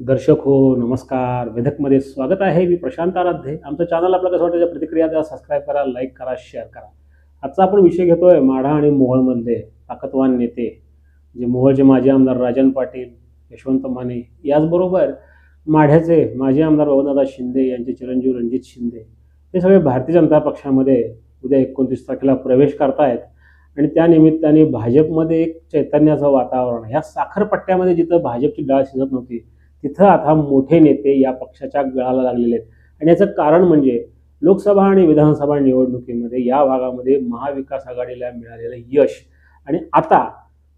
दर्शक हो नमस्कार. वेधकमध्ये स्वागत आहे. मी प्रशांत आराध्ये. आमचं चॅनल आपलं कसं वाटतं? प्रतिक्रिया द्या सबस्क्राईब करा लाईक करा शेअर करा. आजचा आपण विषय घेतोय माढा आणि मोहोळमधले ताकदवान नेते जे मोहोळचे माजी आमदार राजन पाटील यशवंत माने याचबरोबर माढ्याचे माजी आमदार बबनदादा शिंदे यांचे चिरंजीव रणजित शिंदे हे सगळे भारतीय जनता पक्षामध्ये उद्या एकोणतीस तारखेला प्रवेश करतायत. आणि त्यानिमित्ताने भाजपमध्ये एक चैतन्याचं वातावरण ह्या साखरपट्ट्यामध्ये जिथं भाजपची डाळ शिजत नव्हती तिथं आता मोठे नेते या पक्षाच्या गळाला लागलेले आहेत. आणि याचं कारण म्हणजे लोकसभा आणि विधानसभा निवडणुकीमध्ये या भागामध्ये महाविकास आघाडीला मिळालेलं यश. आणि आता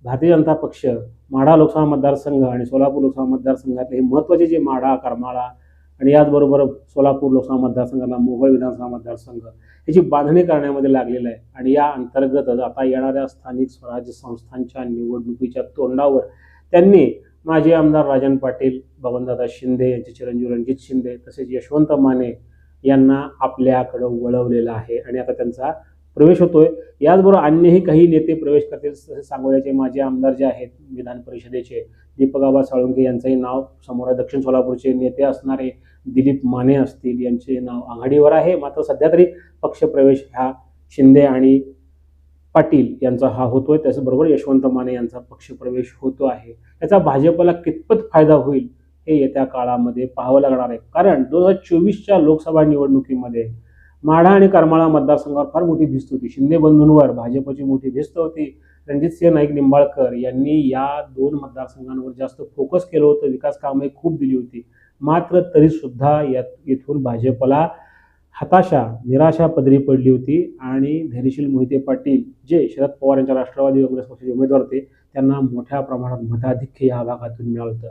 भारतीय जनता पक्ष माढा लोकसभा मतदारसंघ आणि सोलापूर लोकसभा मतदारसंघातले हे महत्त्वाचे जे माढा करमाळा आणि याचबरोबर सोलापूर लोकसभा मतदारसंघाला मोहोळ विधानसभा मतदारसंघ याची बांधणी करण्यामध्ये लागलेलं आहे. आणि या अंतर्गतच आता येणाऱ्या स्थानिक स्वराज्य संस्थांच्या निवडणुकीच्या तोंडावर त्यांनी माजी आमदार राजन पाटील बबनदादा शिंदे यांचे चिरंजीव रणजित शिंदे तसेच यशवंत माने यांना आपल्याकडं वळवलेलं आहे आणि आता त्यांचा प्रवेश होतोय. याचबरोबर अन्यही काही नेते प्रवेश करतील तसे सांगोल्याचे माजी आमदार जे आहेत विधान परिषदेचे दीपकाबा साळुंके यांचंही नाव समोर आहे. दक्षिण सोलापूरचे नेते असणारे दिलीप माने असतील यांचे नाव आघाडीवर आहे. मात्र सध्या तरी पक्षप्रवेश ह्या शिंदे आणि पाटील यांचा हा होतोय. त्याचबरोबर यशवंत माने यांचा पक्षप्रवेश होतो आहे. याचा भाजपला कितपत फायदा होईल हे येत्या काळामध्ये पाहावं लागणार आहे. कारण दोन हजार चोवीसच्या लोकसभा निवडणुकीमध्ये माढा आणि करमाळा मतदारसंघावर फार मोठी भिस्त होती. शिंदे बंधूंवर भाजपची मोठी भिस्त होती. रणजितसिंह नाईक निंबाळकर यांनी या दोन मतदारसंघांवर जास्त फोकस केलं होतं. विकास कामे खूप दिली होती. मात्र तरी सुद्धा यात इथून भाजपला हताशा निराशा पदरी पडली होती आणि धैर्यशील मोहिते पाटील जे शरद पवार यांच्या राष्ट्रवादी काँग्रेस पक्षाचे उमेदवार होते त्यांना मोठ्या प्रमाणात मताधिक्य या भागातून मिळालं होतं.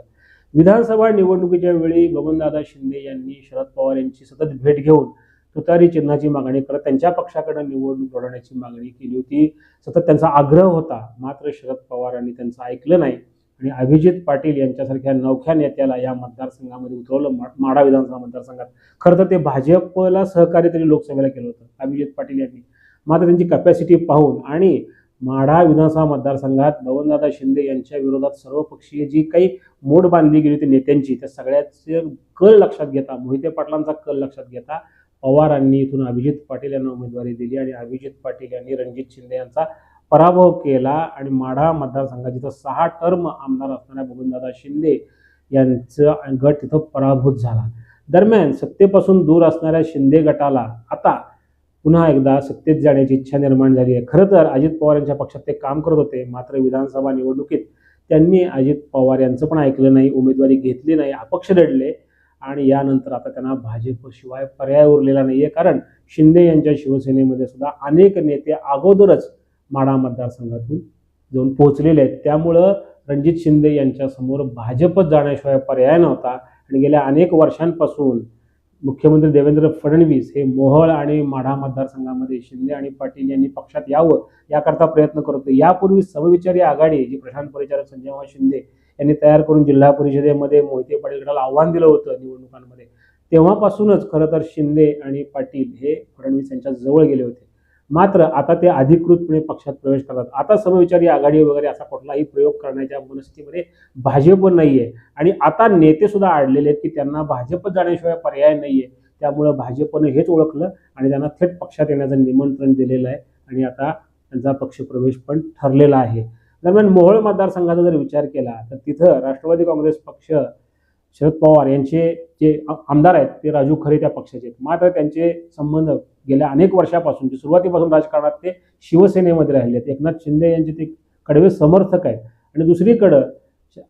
विधानसभा निवडणुकीच्या वेळी बबनदादा शिंदे यांनी शरद पवार यांची सतत भेट घेऊन तुतारी चिन्हाची मागणी करत त्यांच्या पक्षाकडे निवडणूक लढवण्याची मागणी केली होती. सतत त्यांचा आग्रह होता मात्र शरद पवारांनी त्यांचं ऐकलं नाही. आणि अभिजित पाटील यांच्यासारख्या नवख्या नेत्याला या मतदारसंघामध्ये उतरवलं माडा माढा विधानसभा मतदारसंघात. खरं तर ते भाजपला सहकार्य त्यांनी लोकसभेला केलं होतं अभिजित पाटील यांनी. मात्र त्यांची कपॅसिटी पाहून आणि माढा विधानसभा मतदारसंघात बबनदादा शिंदे यांच्या विरोधात सर्वपक्षीय जी काही मोड बांधली गेली होती नेत्यांची त्या सगळ्याचे कल लक्षात घेता मोहिते पाटलांचा कल लक्षात घेता पवारांनी इथून अभिजित पाटील यांना उमेदवारी दिली आणि अभिजित पाटील यांनी रणजित शिंदे यांचा पराभव केला आणि माढा मतदारसंघात जिथं सहा टर्म आमदार असणाऱ्या बबनदादा शिंदे यांचं गट तिथं पराभूत झाला. दरम्यान सत्तेपासून दूर असणाऱ्या शिंदे गटाला आता पुन्हा एकदा सत्तेत जाण्याची इच्छा निर्माण झाली आहे. खरं तर अजित पवार यांच्या पक्षात ते काम करत होते मात्र विधानसभा निवडणुकीत त्यांनी अजित पवार यांचं पण ऐकलं नाही उमेदवारी घेतली नाही अपक्ष लढले आणि यानंतर आता त्यांना भाजपशिवाय पर्याय उरलेला नाही आहे कारण शिंदे यांच्या शिवसेनेमध्ये सुद्धा अनेक नेते अगोदरच माडा मतदारसंघातून जाऊन पोहोचलेले आहेत. त्यामुळं रणजित शिंदे यांच्यासमोर भाजपच जाण्याशिवाय पर्याय नव्हता. आणि गेल्या अनेक वर्षांपासून मुख्यमंत्री देवेंद्र फडणवीस हे मोहळ आणि माढा मतदारसंघामध्ये शिंदे आणि पाटील यांनी पक्षात यावं याकरता प्रयत्न करत होते. यापूर्वी समविचारी आघाडी जी प्रशांत परिचारक संजय शिंदे यांनी तयार करून जिल्हा परिषदेमध्ये मोहिते पाटील गटाला आव्हान दिलं होतं निवडणुकांमध्ये तेव्हापासूनच खरं तर शिंदे आणि पाटील हे फडणवीस यांच्या जवळ गेले होते. मात्र आता ते अधिकृतपणे पक्षात प्रवेश करतात. आता समविचारी आघाडी वगैरे असा कुठलाही प्रयोग करण्याच्या मनस्थितीमध्ये भाजप नाहीये. आणि आता नेते सुद्धा आढळलेले आहेत की त्यांना भाजप जाण्याशिवाय पर्याय नाहीये. त्यामुळं भाजपनं हेच ओळखलं आणि त्यांना थेट पक्षात येण्याचं निमंत्रण दिलेलं आहे. आणि आता त्यांचा पक्षप्रवेश पण ठरलेला आहे. दरम्यान मोहोळ मतदारसंघाचा जर विचार केला तर तिथं राष्ट्रवादी काँग्रेस पक्ष शरद पवार यांचे जे आमदार आहेत ते राजू खरे त्या पक्षाचे आहेत. मात्र त्यांचे संबंध गेल्या अनेक वर्षापासून जे सुरुवातीपासून राजकारणात ते शिवसेनेमध्ये राहिले आहेत. एकनाथ शिंदे यांचे ते कडवे समर्थक आहेत. आणि दुसरीकडं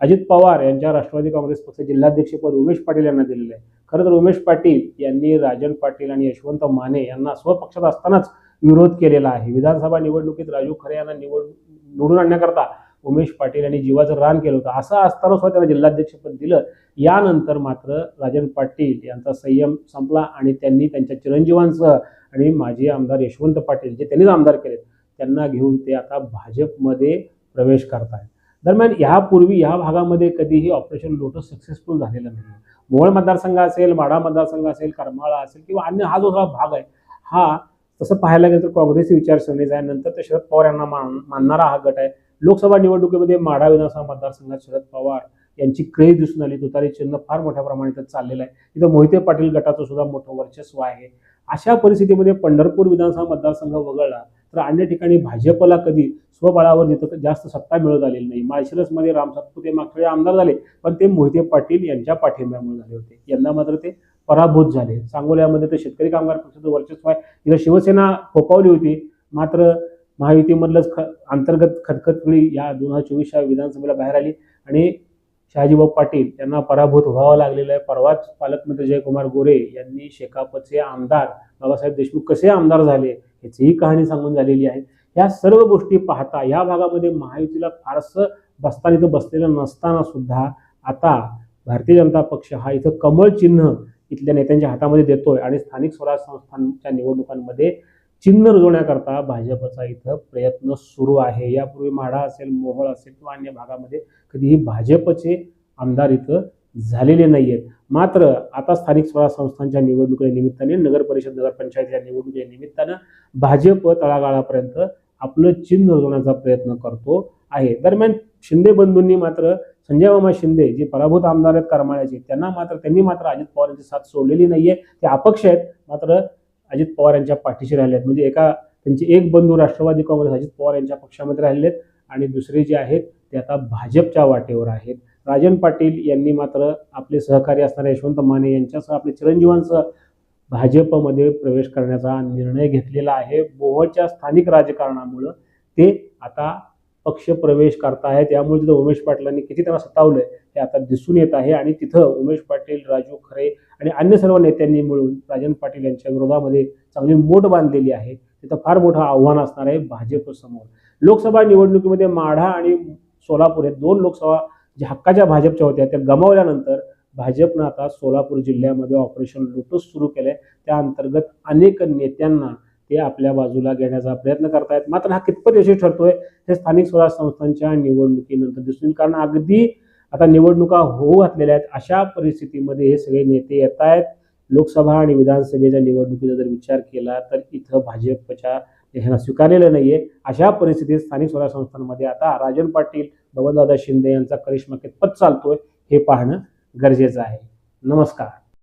अजित पवार यांच्या राष्ट्रवादी काँग्रेस पक्ष जिल्हाध्यक्षपद उमेश पाटील यांना दिलेलं आहे. खरं तर उमेश पाटील यांनी राजन पाटील आणि यशवंत माने यांना स्वपक्षात असतानाच विरोध केलेला आहे. विधानसभा निवडणुकीत राजू खरे यांना निवड निवडून आणण्याकरता उमेश पाटील यांनी जीवाचं रान केलं होतं. असं असताना सुद्धा त्यांना जिल्हाध्यक्षपद दिलं. यानंतर मात्र राजन पाटील यांचा संयम संपला आणि त्यांनी त्यांच्या चिरंजीवांसह आणि माजी आमदार यशवंत पाटील जे त्यांनीच आमदार केलेत त्यांना घेऊन ते आता भाजपमध्ये प्रवेश करतायत. दरम्यान ह्यापूर्वी ह्या भागामध्ये कधीही ऑपरेशन लोटस सक्सेसफुल झालेलं नाही. मोहोळ मतदारसंघ असेल माढा मतदारसंघ असेल करमाळा असेल किंवा अन्य हा जो सगळा भाग आहे हा तसं पाहायला गेलं तर काँग्रेसी विचारसरणीचा आहे. नंतर ते शरद पवार यांना मान मानणारा हा गट आहे. लोकसभा निवडणुकीमध्ये माढा विधानसभा मतदारसंघात शरद पवार यांची क्रेज दिसून आली. तुतारी चिन्ह फार मोठ्या प्रमाणात इथं चाललेलं आहे. इथं मोहिते पाटील गटाचं सुद्धा मोठं वर्चस्व आहे. अशा परिस्थितीमध्ये पंढरपूर विधानसभा मतदारसंघ वगळला तर अन्य ठिकाणी भाजपला कधी स्वबळावर जिथं जास्त सत्ता मिळत आलेली नाही. माळशिरसमध्ये राम सातपुते मागच्या वेळी आमदार झाले पण ते मोहिते पाटील यांच्या पाठिंब्यामुळे झाले होते. यंदा मात्र ते पराभूत झाले. सांगोल्यामध्ये तर शेतकरी कामगार पक्षाचं वर्चस्व आहे. तिथं शिवसेना फोकावली होती मात्र महायुतीमधलंच ख अंतर्गत खतखतळी या दोन हजार चोवीसच्या विधानसभेला बाहेर आली. आणि शहाजीभाऊ पाटील यांना पराभूत व्हावं लागलेलं आहे. परवाच पालकमंत्री जयकुमार गोरे यांनी शेकापचे आमदार बाबासाहेब देशमुख कसे आमदार झाले याचीही कहाणी सांगून झालेली आहे. या सर्व गोष्टी पाहता या भागामध्ये महायुतीला फारसं बसताना इथं बसलेलं नसताना सुद्धा आता भारतीय जनता पक्ष हा इथं कमळ चिन्ह इथल्या नेत्यांच्या हातामध्ये देतोय. आणि स्थानिक स्वराज संस्थांच्या निवडणुकांमध्ये चिन्ह रुजवण्याकरता भाजपचा इथं प्रयत्न सुरू आहे. यापूर्वी माढा असेल मोहोळ असेल किंवा अन्य भागामध्ये कधीही भाजपचे आमदार इथं झालेले नाही आहेत मात्र आता स्थानिक स्वराज संस्थांच्या निवडणुकीच्या निमित्ताने नगर परिषद नगरपंचायतीच्या निवडणुकीच्या निमित्तानं भाजप तळागाळापर्यंत आपलं चिन्ह रुजवण्याचा प्रयत्न करतो आहे. दरम्यान शिंदे बंधूंनी मात्र संजय मामा शिंदे जे पराभूत आमदार आहेत करमाळ्याचे त्यांना मात्र त्यांनी मात्र अजित पवार यांची साथ सोडलेली नाहीये. ते अपक्ष आहेत मात्र अजित पवार यांच्या पाठीशी राहिले आहेत. म्हणजे एका त्यांचे एक बंधू राष्ट्रवादी काँग्रेस अजित पवार यांच्या पक्षामध्ये राहिले आहेत आणि दुसरे जे आहेत ते आता भाजपच्या वाटेवर आहेत. राजन पाटील यांनी मात्र आपले सहकारी असणारे यशवंत माने यांच्यासह आपले चिरंजीवांसह भाजपमध्ये प्रवेश करण्याचा निर्णय घेतलेला आहे. मोहोळच्या स्थानिक राजकारणामुळं ते आता पक्ष प्रवेश करतायत त्यामुळे तिथं उमेश पाटलांनी किती त्यांना सतावलंय हे आता दिसून येत आहे आणि तिथं उमेश पाटील राजू खरे आणि अन्य सर्व नेत्यांनी मिळून राजन पाटील यांच्या विरोधामध्ये चांगली मोठ बांधलेली आहे. तिथं फार मोठं आव्हान असणार आहे भाजपसमोर. लोकसभा निवडणुकीमध्ये माढा आणि सोलापूर हे दोन लोकसभा ज्या हक्काच्या भाजपच्या होत्या त्या गमावल्यानंतर भाजपनं आता सोलापूर जिल्ह्यामध्ये ऑपरेशन लोटस सुरू केलंय. त्या अंतर्गत अनेक नेत्यांना ते आपल्या बाजूला घेण्याचा प्रयत्न करतायत. मात्र हा कितपत यशस्वी ठरतोय हे स्थानिक स्वराज संस्थांच्या निवडणुकीनंतर दिसून कारण अगदी आता निवडणुका होऊ घातलेल्या आहेत. अशा परिस्थितीमध्ये हे सगळे नेते येत आहेत. लोकसभा आणि विधानसभेच्या निवडणुकीचा जर विचार केला तर इथं भाजपच्या ह्यांना स्वीकारलेलं नाहीये. अशा परिस्थितीत स्थानिक स्वराज्य संस्थांमध्ये आता राजन पाटील बबनदादा शिंदे यांचा करिश्मा कितपत चालतोय हे पाहणं गरजेचं आहे. नमस्कार.